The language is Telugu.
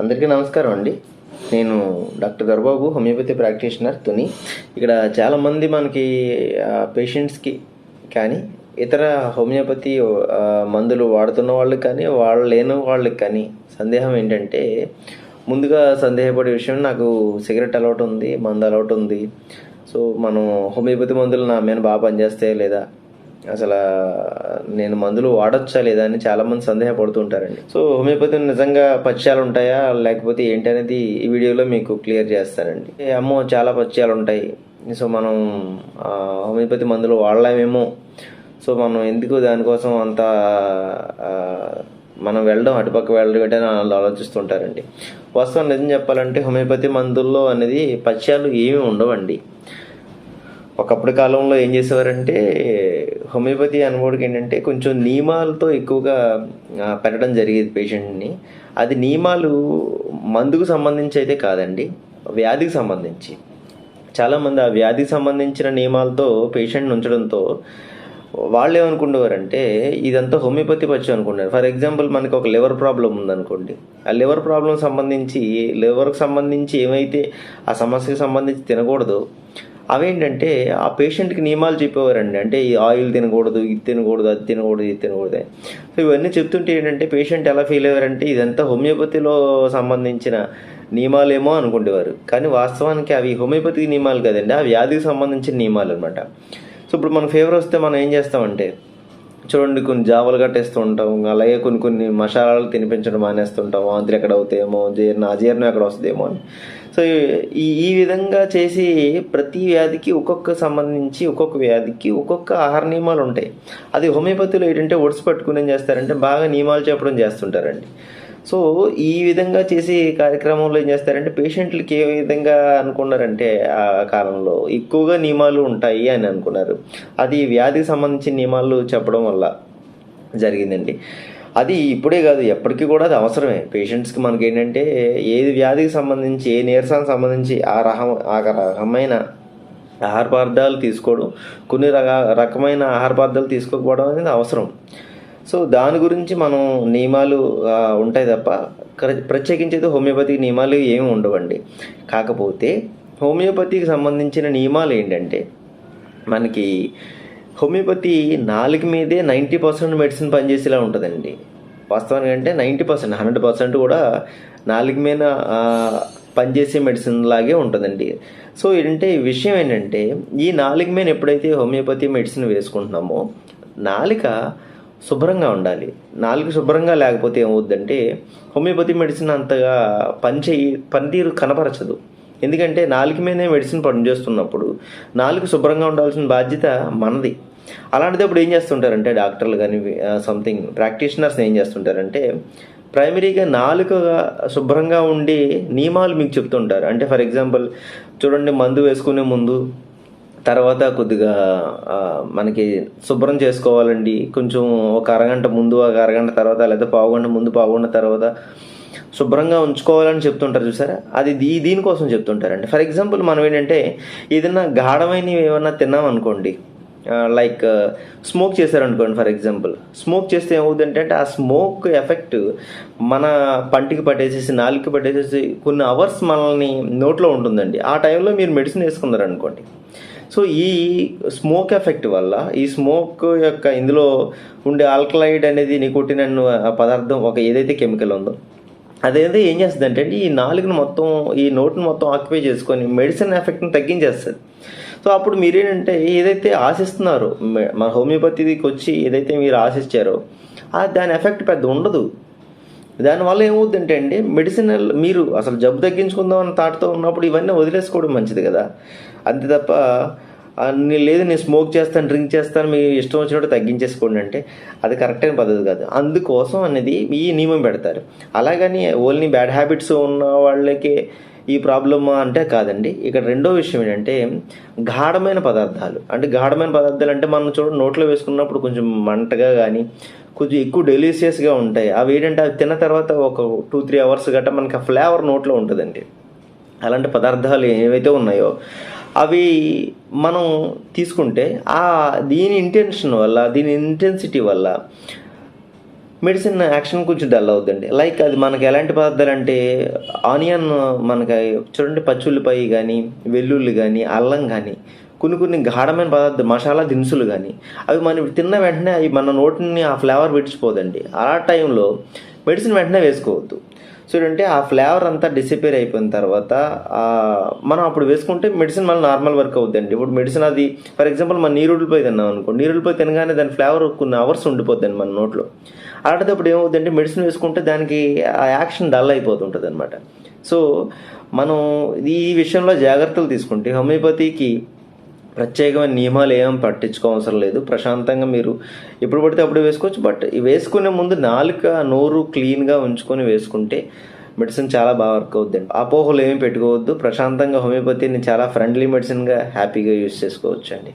అందరికీ నమస్కారం అండి. నేను డాక్టర్ గర్బాబు హోమియోపతి ప్రాక్టీషనర్ తుని. ఇక్కడ చాలామంది మనకి పేషెంట్స్కి కానీ ఇతర హోమియోపతి మందులు వాడుతున్న వాళ్ళకి కానీ వాళ్ళు లేని వాళ్ళకి కానీ సందేహం ఏంటంటే ముందుగా సందేహపడే విషయం నాకు సిగరెట్ అలవాటు ఉంది మందు అలవాటు ఉంది. సో మనం హోమియోపతి మందులు నా మీద బాగా పనిచేస్తాయా లేదా అసలు నేను మందులు వాడచ్చా లేదా అని చాలామంది సందేహపడుతుంటారండి సో హోమియోపతి నిజంగా పచ్యాలు ఉంటాయా లేకపోతే ఏంటి అనేది ఈ వీడియోలో మీకు క్లియర్ చేస్తానండి. అమ్మో చాలా పచ్యాలు ఉంటాయి సో మనం హోమియోపతి మందులు వాడలేమేమో. సో మనం ఎందుకు దానికోసం అంత మనం వెళ్ళడం అటుపక్క వెళ్ళడం ఏంటని వాళ్ళు ఆలోచిస్తుంటారండి. వాస్తవం నిజం చెప్పాలంటే హోమియోపతి మందుల్లో అనేది పచ్యాలు ఏమీ ఉండవండి. ఒకప్పటి కాలంలో ఏం చేసేవారంటే హోమియోపతి అనుభవుడికి ఏంటంటే కొంచెం నియమాలతో ఎక్కువగా పెట్టడం జరిగేది పేషెంట్ని. అది నియమాలు మందుకు సంబంధించి అయితే కాదండి వ్యాధికి సంబంధించి. చాలామంది ఆ వ్యాధికి సంబంధించిన నియమాలతో పేషెంట్ని ఉంచడంతో వాళ్ళు ఏమనుకునేవారంటే ఇదంతా హోమియోపతి పచ్చు అనుకున్నారు ఫర్ ఎగ్జాంపుల్ మనకి ఒక లివర్ ప్రాబ్లం ఉందనుకోండి. ఆ లివర్ ప్రాబ్లం సంబంధించి లివర్కి సంబంధించి ఏమైతే ఆ సమస్యకి సంబంధించి తినకూడదు అవేంటంటే ఆ పేషెంట్కి నియమాలు చెప్పేవారండి. అంటే ఈ ఆయిల్ తినకూడదు ఇది తినకూడదు అది తినకూడదు ఇది తినకూడదు సో ఇవన్నీ చెప్తుంటే ఏంటంటే పేషెంట్ ఎలా ఫీల్ అయ్యారంటే ఇదంతా హోమియోపతిలో సంబంధించిన నియమాలేమో అనుకునేవారు కానీ వాస్తవానికి అవి హోమియోపతి నియమాలు కదండి. ఆ వ్యాధికి సంబంధించిన నియమాలు అనమాట సో ఇప్పుడు మన ఫేవర్ వస్తే మనం ఏం చేస్తామంటే చూడండి కొన్ని జావలు కట్టేస్తూ ఉంటాం. అలాగే కొన్ని కొన్ని మసాలాలు తినిపించడం మానేస్తుంటాం. వాంతులు ఎక్కడ అవుతాయేమో జీర్ణ అజీర్ణం ఎక్కడ వస్తుందేమో అని. సో ఈ ఈ విధంగా చేసి ప్రతి వ్యాధికి ఒక్కొక్క సంబంధించి ఒక్కొక్క వ్యాధికి ఒక్కొక్క ఆహార నియమాలు ఉంటాయి. అది హోమియోపతిలో ఏంటంటే ఒడిసి పట్టుకుని ఏం చేస్తారంటే బాగా నియమాలు చెప్పడం చేస్తుంటారండి. సో ఈ విధంగా చేసే కార్యక్రమంలో ఏం చేస్తారంటే పేషెంట్లకి ఏ విధంగా అనుకున్నారంటే ఆ కాలంలో ఎక్కువగా నియమాలు ఉంటాయి అని అనుకున్నారు. అది వ్యాధికి సంబంధించిన నియమాలు చెప్పడం వల్ల జరిగిందండి. అది ఇప్పుడే కాదు ఎప్పటికీ కూడా అది అవసరమే. పేషెంట్స్కి మనకి ఏంటంటే ఏది వ్యాధికి సంబంధించి ఏ నీరసానికి సంబంధించి ఆ రహం ఆ రకమైన ఆహార పదార్థాలు తీసుకోవడం కొన్ని రక రకమైన ఆహార పదార్థాలు తీసుకోకపోవడం అనేది అవసరం. సో దాని గురించి మనం నియమాలు ఉంటాయి తప్ప కర- ప్రత్యేకించి అయితే హోమియోపతి నియమాలు ఏమి ఉండవండి. కాకపోతే హోమియోపతికి సంబంధించిన నియమాలు ఏంటంటే మనకి హోమియోపతి నాలుగు మీదే నైంటీ పర్సెంట్ మెడిసిన్ పనిచేసేలా ఉంటుందండి. వాస్తవానికి అంటే నైంటీ పర్సెంట్ హండ్రెడ్ పర్సెంట్ కూడా నాలుగు మీద పనిచేసే మెడిసిన్ లాగే ఉంటుందండి. సో ఏంటంటే విషయం ఏంటంటే ఈ నాలుగు మీద ఎప్పుడైతే హోమియోపతి మెడిసిన్ వేసుకుంటున్నామో నాలిక శుభ్రంగా ఉండాలి. నాలుగు శుభ్రంగా లేకపోతే ఏమవుద్దంటే హోమియోపతి మెడిసిన్ అంతగా పనిచేయి పనితీరు కనపరచదు. ఎందుకంటే నాలుగు మీదే మెడిసిన్ పనిచేస్తున్నప్పుడు నాలుగు శుభ్రంగా ఉండాల్సిన బాధ్యత మనది. అలాంటిది అప్పుడు ఏం చేస్తుంటారంటే డాక్టర్లు కానీ సంథింగ్ ప్రాక్టీషనర్స్ ఏం చేస్తుంటారంటే ప్రైమరీగా నాలుకగా శుభ్రంగా ఉండి నియమాలు మీకు చెప్తుంటారు. అంటే ఫర్ ఎగ్జాంపుల్ చూడండి మందు వేసుకునే ముందు తర్వాత కొద్దిగా మనకి శుభ్రం చేసుకోవాలండి. కొంచెం ఒక అరగంట ముందు ఒక అరగంట తర్వాత లేదా పావుగంట ముందు పావుగంట తర్వాత శుభ్రంగా ఉంచుకోవాలని చెప్తుంటారు చూసారా? అది దీ దీనికోసం చెప్తుంటారండి. ఫర్ ఎగ్జాంపుల్ మనం ఏంటంటే ఏదైనా గాఢమైనవి ఏమన్నా తిన్నాం అనుకోండి లైక్ స్మోక్ చేశారనుకోండి ఫర్ ఎగ్జాంపుల్. స్మోక్ చేస్తే ఏమవుతుందంటే అంటే ఆ స్మోక్ ఎఫెక్ట్ మన పంటికి పట్టేసేసి నాలుగుకి పట్టేసేసి కొన్ని అవర్స్ మనల్ని నోట్లో ఉంటుందండి. ఆ టైంలో మీరు మెడిసిన్ వేసుకున్నారనుకోండి. సో ఈ స్మోక్ ఎఫెక్ట్ వల్ల ఈ స్మోక్ యొక్క ఇందులో ఉండే ఆల్కలైడ్ అనేది నికోటిన్ అన్న పదార్థం ఒక ఏదైతే కెమికల్ ఉందో అదైతే ఏం చేస్తుంది అంటే ఈ నాలుగుని మొత్తం ఈ నోట్ని మొత్తం ఆక్యుపై చేసుకొని మెడిసిన్ ఎఫెక్ట్ని తగ్గించేస్తుంది. సో అప్పుడు మీరేంటంటే ఏదైతే ఆశిస్తున్నారో మన హోమియోపతికి వచ్చి ఏదైతే మీరు ఆశించారో ఆ దాని ఎఫెక్ట్ పెద్ద ఉండదు. దానివల్ల ఏమవుతుందంటే అండి మెడిసినల్ మీరు అసలు జబ్బు తగ్గించుకుందాం అన్న తాటతో ఉన్నప్పుడు ఇవన్నీ వదిలేసుకోవడం మంచిది కదా. అంతే తప్ప నేను లేదు నేను స్మోక్ చేస్తాను డ్రింక్ చేస్తాను మీ ఇష్టం వచ్చినట్టు తగ్గించేసుకోండి అంటే అది కరెక్ట్ అయిన పద్ధతి కాదు. అందుకోసం అనేది ఈ నియమం పెడతారు. అలాగని ఓన్లీ బ్యాడ్ హ్యాబిట్స్ ఉన్న వాళ్ళకే ఈ ప్రాబ్లమ్ అంటే కాదండి. ఇక్కడ రెండో విషయం ఏంటంటే గాఢమైన పదార్థాలు. అంటే గాఢమైన పదార్థాలు అంటే మనం చూడండి నోట్లో వేసుకున్నప్పుడు కొంచెం మంటగా కానీ కొంచెం ఎక్కువ డెలీషియస్గా ఉంటాయి. అవి ఏంటంటే అవి తిన్న తర్వాత ఒక టూ త్రీ అవర్స్ గట్ట మనకి ఆ ఫ్లేవర్ నోట్లో ఉంటుందండి. అలాంటి పదార్థాలు ఏవైతే ఉన్నాయో అవి మనం తీసుకుంటే ఆ దీని ఇంటెన్షన్ వల్ల దీని ఇంటెన్సిటీ వల్ల మెడిసిన్ యాక్షన్ కొంచెం డల్ అవుతుందండి లైక్ అది మనకి ఎలాంటి పదార్థాలు అంటే ఆనియన్ మనకి చూడండి పచ్చుల్లిపాయ కానీ వెల్లుల్లి కానీ అల్లం కానీ కొన్ని కొన్ని గాఢమైన పదార్థ మసాలా దినుసులు కానీ అవి మనం తిన్న వెంటనే అవి మన నోటిని ఆ ఫ్లేవర్ విడిచిపోదండి. ఆ టైంలో మెడిసిన్ వెంటనే వేసుకోవద్దు. చూడంటే ఆ ఫ్లేవర్ అంతా డిసిపేర్ అయిపోయిన తర్వాత మనం అప్పుడు వేసుకుంటే మెడిసిన్ మళ్ళీ నార్మల్ వర్క్ అవుతుందండి ఇప్పుడు మెడిసిన్ అది ఫర్ ఎగ్జాంపుల్ మన నీరుడిపోయి తిన్నాం అనుకో నీరుడిపోయి తినగానే దాని ఫ్లేవర్ కొన్ని అవర్స్ ఉండిపోద్దండి మన నోట్లో. అలాంటప్పుడు ఏమవుతుందంటే మెడిసిన్ వేసుకుంటే దానికి ఆ యాక్షన్ డల్ అయిపోతుంటుంది అనమాట సో మనం ఈ విషయంలో జాగ్రత్తలు తీసుకుంటే హోమియోపతికి ప్రత్యేకమైన నియమాలు ఏం పట్టించుకోవసరం లేదు. ప్రశాంతంగా మీరు ఎప్పుడు పడితే అప్పుడు వేసుకోవచ్చు. బట్ వేసుకునే ముందు నాలుక నోరు క్లీన్గా ఉంచుకొని వేసుకుంటే మెడిసిన్ చాలా బాగా వర్క్ అవుద్దండి. అపోహలు ఏమీ పెట్టుకోవద్దు. ప్రశాంతంగా హోమియోపతిని చాలా ఫ్రెండ్లీ మెడిసిన్గా హ్యాపీగా యూస్ చేసుకోవచ్చు అండి